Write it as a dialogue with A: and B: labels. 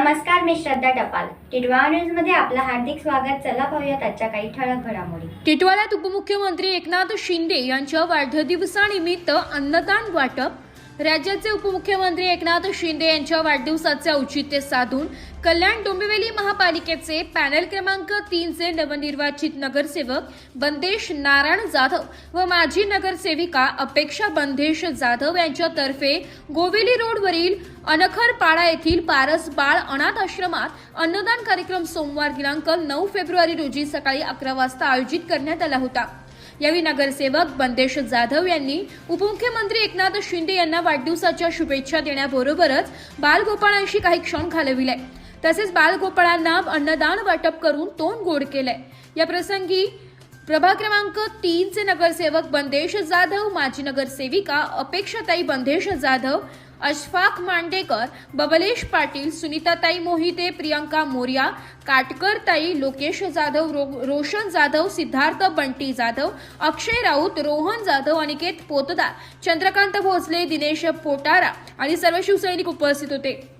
A: मी श्रद्धा टपाल. टिडवा न्यूजमध्ये आपलं हार्दिक स्वागत. चला पाहूयात आजच्या काही ठळक घडामोडी.
B: टिटवाळ्यात उपमुख्यमंत्री एकनाथ शिंदे यांच्या वाढदिवसानिमित्त अन्नदान वाटप. राज्याचे उपमुख्यमंत्री एकनाथ शिंदे यांच्या वाढदिवसाचे औचित्य साधून कल्याण डोंबिवली महापालिकेचे पॅनल क्रमांक तीनचे नवनिर्वाचित नगरसेवक बंदेश नारायण जाधव व माजी नगरसेविका अपेक्षा बंदेश जाधव यांच्यातर्फे गोवेली रोडवरील अनखरपाडा येथील पारस बाळ अनाथ आश्रमात अन्नदान कार्यक्रम सोमवार दिनांक नऊ फेब्रुवारी रोजी सकाळी अकरा वाजता आयोजित करण्यात आला होता. यावेळी नगरसेवक बंदेश जाधव यांनी उपमुख्यमंत्री एकनाथ शिंदे यांना वाढदिवसाच्या शुभेच्छा देण्याबरोबरच बालगोपाळांशी काही क्षण घालविले. तसेच बालगोपाळांना अन्नदान वाटप करून तोंड गोड केलंय. या प्रसंगी प्रभाग क्रमांक तीनचे नगरसेवक बंदेश जाधव माजी नगरसेविका अपेक्षाताई बंदेश जाधव अशफाक मांडेकर बबलेश पाटील सुनीताताई मोहिते प्रियंका मोर्या काटकरताई लोकेश जाधव रो, रोशन जाधव सिद्धार्थ बंटी जाधव अक्षय राऊत रोहन जाधव अनिकेत पोतदार चंद्रकांत भोसले दिनेश पोटारा आणि सर्व शिवसैनिक उपस्थित होते.